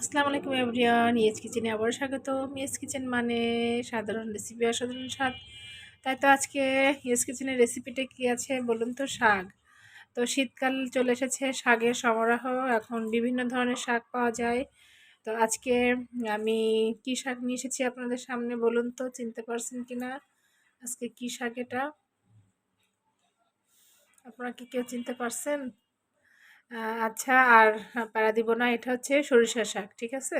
আসসালামু আলাইকুম everyone yes কিচেনে আবারও স্বাগত ইয়েস কিচেন মানে সাধারণ রেসিপি অসাধারণ স্বাদ। তাই তো আজকে ইয়েস কিচেনের রেসিপিটা কী আছে বলুন তো? শাক। তো শীতকাল চলে এসেছে, শাকের সমারোহ। এখন বিভিন্ন ধরনের শাক পাওয়া যায়। তো আজকে আমি কী শাক নিয়ে এসেছি আপনাদের সামনে বলুন তো? চিনতে পারছেন কি না আজকে কী শাক এটা? আপনারা কি কেউ চিনতে পারছেন? আচ্ছা আর প্যারা দিব না, এটা হচ্ছে সরিষা শাক, ঠিক আছে?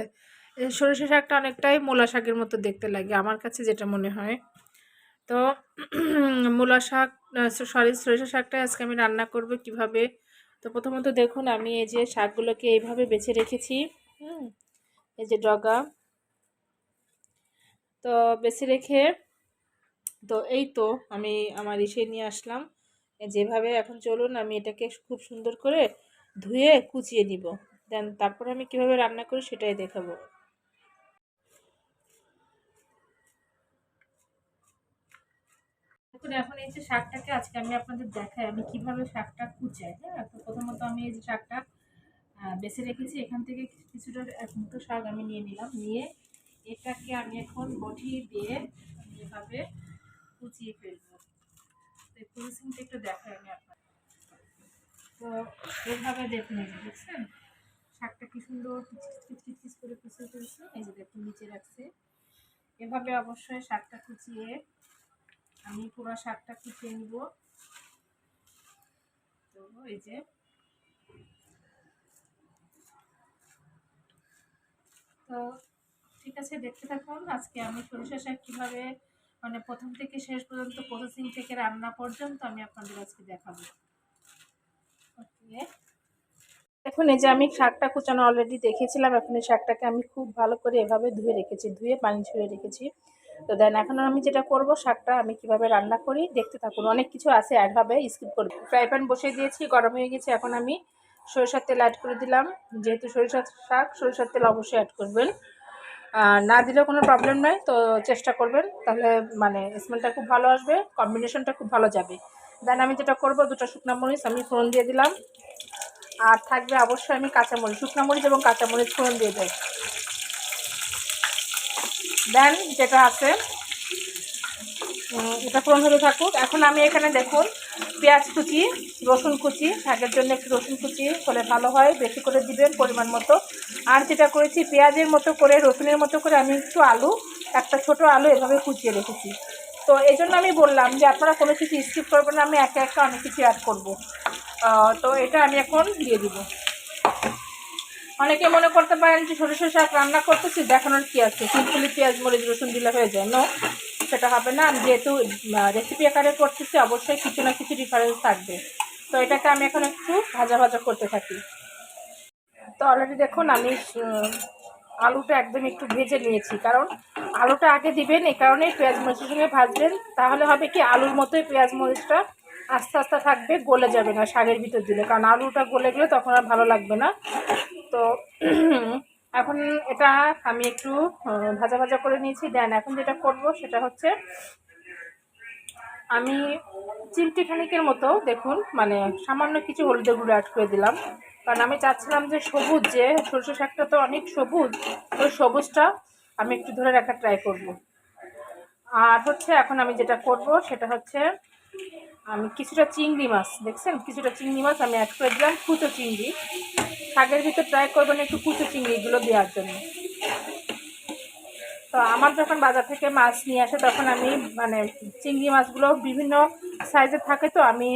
সরিষা শাকটা অনেকটাই মূলা শাকের মতো দেখতে লাগে, আমার কাছে যেটা মনে হয়। তো, মূলা শাক সরি সরিষা শাকটা আজকে আমি রান্না করব কীভাবে? তো প্রথমত দেখুন, আমি এই যে শাকগুলোকে এইভাবে বেছে রেখেছি, হুম, এই যে ডগা। তো বেছে রেখে, তো এই তো আমি আমার ইসে নিয়ে আসলাম, যেভাবে এখন চলুন আমি এটাকে খুব সুন্দর করে ধুয়ে কুচিয়ে নিব। দেন তারপর আমি কীভাবে রান্না করি সেটাই দেখাবো। এখন এই যে শাকটাকে আজকে আমি আপনাদের দেখাই, আমি কীভাবে শাকটা কুচাই হ্যাঁ? তো প্রথমত আমি এই যে শাকটা বেছে রেখেছি। এখান থেকে কিছুটা এক মুঠো শাক আমি নিয়ে নিলাম। নিয়ে এটাকে আমি এখন বটি দিয়ে এভাবে কুচিয়ে ফেলব। তো ফিনিশিংটা একটু দেখাই আমি আপনার তো দেখুন এই যে দেখছেন শাকটা কি সুন্দর, কিচকিচ করে কুচিয়ে ফেলছে। এই যে দেখুন, নিচে রাখছে। এভাবে অবশ্যই শাকটা কুচিয়ে আমি পুরো শাকটা কুচিয়ে নিব। তো এই যে। তো ঠিক আছে, দেখতে থাকুন আজকে আমি সরিষা শাক কীভাবে মানে প্রথম থেকে শেষ পর্যন্ত প্রসেসিং থেকে রান্না পর্যন্ত আমি আপনাদের আজকে দেখাবো। এখন এই যে আমি শাকটা কুচানো অলরেডি দেখেছিলাম, এখন এই শাকটাকে আমি খুব ভালো করে এভাবে ধুয়ে রেখেছি, ধুয়ে পানি ছুঁয়ে রেখেছি। তো দেন এখন আমি যেটা করব, শাকটা আমি কীভাবে রান্না করি, দেখতে থাকুন। অনেক কিছু আছে অ্যাড স্কিপ করব। ফ্রাই প্যান বসিয়ে দিয়েছি, গরম হয়ে গেছে, এখন আমি সরিষার তেল অ্যাড করে দিলাম। যেহেতু সরিষার শাক, সরিষার তেল অবশ্যই অ্যাড করবেন। না দিলেও কোনো প্রবলেম নয় তো চেষ্টা করবেন, তাহলে মানে স্মেলটা খুব ভালো আসবে কম্বিনেশনটা খুব ভালো যাবে। দেন আমি যেটা করব, দুটো শুকনো মরিচ আমি ফোড়ন দিয়ে দিলাম। আর থাকবে অবশ্যই আমি কাঁচামরিচ শুকনো মরিচ এবং কাঁচামরিচ ফোড়ন দিয়ে দেয় দেন যেটা আছে এটা ফোড়ন হতে থাকুক। এখন আমি এখানে দেখুন, পেঁয়াজ কুচি, রসুন কুচি শাকের জন্য একটু রসুন কুচি হলে ভালো হয়, বেশি করে দিবেন পরিমাণ মতো। আর যেটা করেছি, পেঁয়াজের মতো করে, রসুনের মতো করে আমি একটু আলু, একটা ছোট আলু এভাবে কুচিয়ে রেখেছি। তো এই জন্য আমি বললাম যে আপনারা কোনো কিছু স্কিপ করবেন না, আমি একা একা অনেক কিছু অ্যাড করব। তো এটা আমি এখন দিয়ে দিব। অনেকে মনে করতে পারেন যে সরিষা শাক রান্না করতেছি, দেখানোর কি আছে? সিম্পলি পেঁয়াজ, মরিচ, রসুন দিলে হয়ে যায়। নো সেটা হবে না। আমি যেহেতু রেসিপি আকারে করতেছি, অবশ্যই কিছু না কিছু ডিফারেন্স থাকবে। তো এটাকে আমি এখন একটু ভাজা ভাজা করতে থাকি। তো অলরেডি দেখুন আমি আলুটা একদম একটু ভেজে নিয়েছি। কারণ আলুটা আগে দিবেন, এই কারণে পেঁয়াজ মরিচের সঙ্গে ভাজবেন। তাহলে হবে কি, আলুর মতোই পেঁয়াজ মরিচটা আস্তে আস্তে থাকবে, গলে যাবে না শাকের ভিতর দিলে। কারণ আলুটা গলে গেলে তখন আর ভালো লাগবে না। তো এখন এটা আমি একটু ভাজা ভাজা করে নিয়েছি। দেন এখন যেটা করব সেটা হচ্ছে, আমি চিমটি খানিকের মতো, দেখুন মানে সামান্য কিছু হলুদের গুঁড়ো অ্যাড করে দিলাম। কারণ আমি চাচ্ছিলাম যে সবুজ, যে সরষে শাকটা তো অনেক সবুজ ওই সবুজটা আমি একটু ধরে রাখার ট্রাই করব। আর হচ্ছে এখন আমি যেটা করব সেটা হচ্ছে, আমি কিছুটা চিংড়ি মাছ, দেখছেন? কিছুটা চিংড়ি মাছ, আমি অ্যাড করে দিলাম কুচো চিংড়ি। শাকের ভিতর ট্রাই করবেন একটু কুচো চিংড়িগুলো দেওয়ার জন্য। তো আমার যখন বাজার থেকে মাছ নিয়ে আসে, তখন আমি মানে চিংড়ি মাছগুলো বিভিন্ন সাইজে থাকে তো, আমি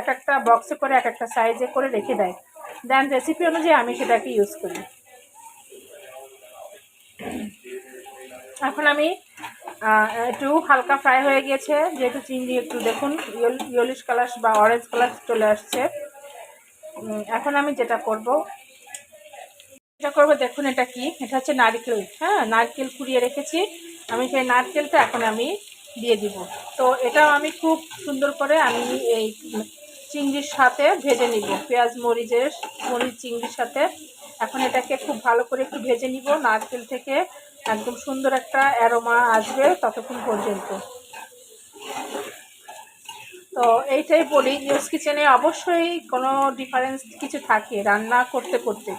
এক একটা বক্সে করে এক একটা সাইজে করে রেখে দেয়। দেন রেসিপি অনুযায়ী আমি সেটাকে ইউজ করি। এখন আমি একটু হালকা ফ্রাই হয়ে গিয়েছে, যেহেতু চিংড়ি একটু দেখুন ইয়েলিশ কালার বা অরেঞ্জ কালার চলে আসছে। এখন আমি যেটা করব যেটা করব দেখুন এটা কি, এটা হচ্ছে নারকেল হ্যাঁ নারকেল কুড়িয়ে রেখেছি। আমি সেই নারকেলটা এখন আমি দিয়ে দিব। তো এটাও আমি খুব সুন্দর করে আমি এই চিংড়ির সাথে ভেজে নিব, পেঁয়াজ, মরিচের মরিচ, চিংড়ির সাথে। এখন এটাকে খুব ভালো করে একটু ভেজে নিব। নারকেল থেকে একদম সুন্দর একটা অ্যারোমা আসবে ততক্ষণ পর্যন্ত। তো এইটাই বলি নিউজ কিচেনে অবশ্যই কোনো ডিফারেন্স কিছু থাকে রান্না করতে করতে।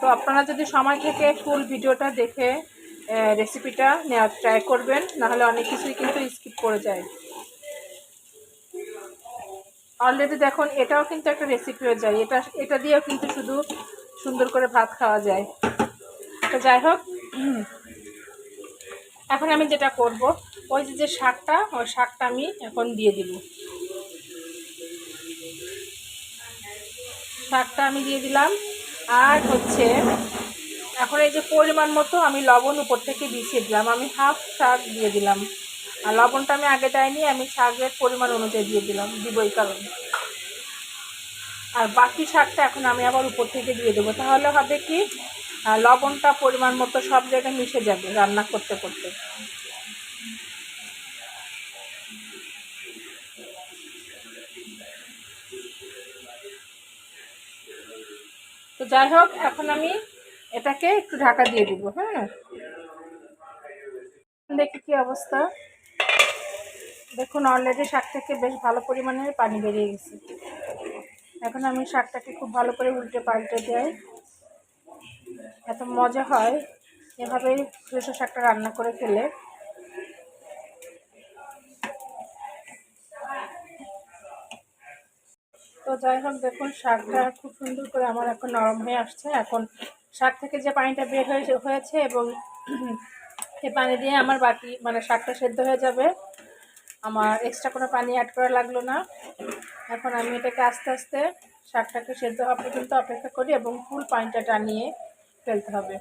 তো আপনারা যদি সময় থেকে ফুল ভিডিওটা দেখে রেসিপিটা নেওয়ার ট্রাই করবেন, নাহলে অনেক কিছুই কিন্তু স্কিপ করে যায়। অলরেডি দেখুন, এটাও কিন্তু একটা রেসিপি হয়ে যায়। এটা এটা দিয়েও কিন্তু শুধু সুন্দর করে ভাত খাওয়া যায়। তো যাই হোক এখন আমি যেটা করব, ওই যে যে শাকটা, ওই শাকটা আমি এখন দিয়ে দিব। শাকটা আমি দিয়ে দিলাম। আর হচ্ছে, এখন এই যে পরিমাণ মতো আমি লবণ উপর থেকে বিছিয়ে দিলাম। আমি হাফ শাক দিয়ে দিলাম। আর লবণটা আমি আগে দেয়নি, আমি শাকের পরিমাণ অনুযায়ী দিয়ে দিলাম, দিব এই কারণে। আর বাকি শাকটা এখন আমি আবার উপর থেকে দিয়ে দেবো। তাহলে হবে কি লবণটা পরিমাণ মতো সব জায়গায় মিশে যাবে রান্না করতে করতে। তো যাই হোক, এখন আমি এটাকে একটু ঢাকা দিয়ে দিব হ্যাঁ? দেখি কি অবস্থা। দেখুন অলরেডি শাক থেকে বেশ ভালো পরিমাণে পানি বেরিয়ে গেছে। এখন আমি শাকটাকে খুব ভালো করে উল্টে পাল্টে দেয় এত মজা হয় এভাবেই সরষে শাকটা রান্না করে খেলে। তো যাই হোক, দেখুন, শাকটা খুব সুন্দর করে আমার এখন নরম হয়ে আসছে। এখন শাক থেকে যে পানিটা বের হয়ে, হয়েছে এবং এই পানি দিয়ে আমার বাকি মানে শাকটা সেদ্ধ হয়ে যাবে। আমার এক্সট্রা কোনো পানি অ্যাড করা লাগল না। এখন আমি এটাকে আস্তে আস্তে শাকটাকে সেদ্ধ হওয়া পর্যন্ত অপেক্ষা করি এবং ফুল পানিটা টানিয়ে ফেলতে হবে।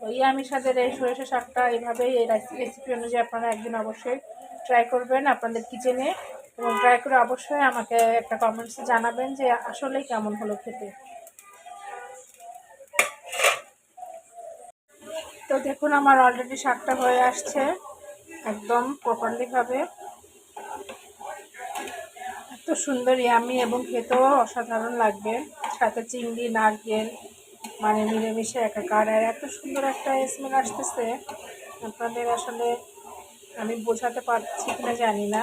ওই আমি স্বাদের এই সরিষা শাকটা এইভাবেই এই রেসিপি অনুযায়ী আপনারা একদিন অবশ্যই ট্রাই করবেন আপনাদের কিচেনে এবং ট্রাই করে অবশ্যই আমাকে একটা কমেন্টসে জানাবেন যে আসলেই কেমন হলো খেতে। তো দেখুন আমার অলরেডি শাকটা হয়ে আসছে। একদম প্রপারলিভাবে এত সুন্দর ইয়ামি এবং খেতেও অসাধারণ লাগবে। সাথে চিংড়ি, নারকেল মানে মিলেমিশে একাকার। আর এত সুন্দর একটা স্মেল আসতেছে। আপনাদের আসলে আমি বোঝাতে পারছি কিনা জানি না।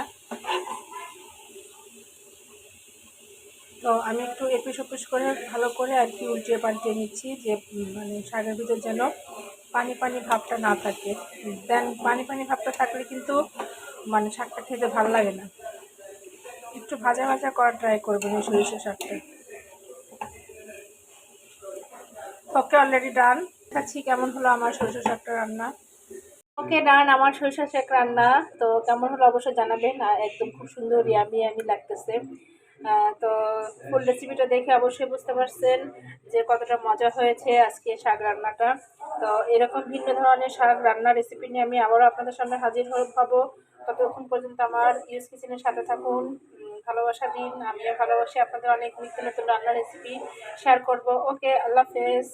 তো আমি একটু এপিস ওপিস করে ভালো করে আর কি উল্টিয়ে পাল্টিয়ে নিচ্ছি যে মানে শাকের ভিতর যেন পানি পানি ভাবটা না থাকে। দেন পানি পানি ভাবটা থাকলে কিন্তু মানে শাকটা খেতে ভালো লাগে না। একটু ভাজা ভাজা করার ট্রাই করবেন এই সরিষা শাকটা। ওকে অলরেডি ডান খাচ্ছি কেমন হলো আমার সরিষা শাকটা রান্না? ওকে ডান আমার সরিষা শাক রান্না। তো কেমন হলো অবশ্যই জানাবেন। একদম খুব সুন্দর ইয়ামি ইয়ামি লাগতেছে। তো ফুল রেসিপিটা দেখে অবশ্যই বুঝতে পারছেন যে কতটা মজা হয়েছে আজকে শাক রান্নাটা। তো এরকম ভিন্ন ধরনের শাক রান্নার রেসিপি নিয়ে আমি আবারও আপনাদের সামনে হাজির হব। ততক্ষণ পর্যন্ত আমার ইউজ কিচেনের সাথে থাকুন ভালোবাসা দিন। আমিও ভালোবাসি আপনাদের অনেক নিত্য নতুন রান্নার রেসিপি শেয়ার করব। ওকে আল্লাহ হাফেজ।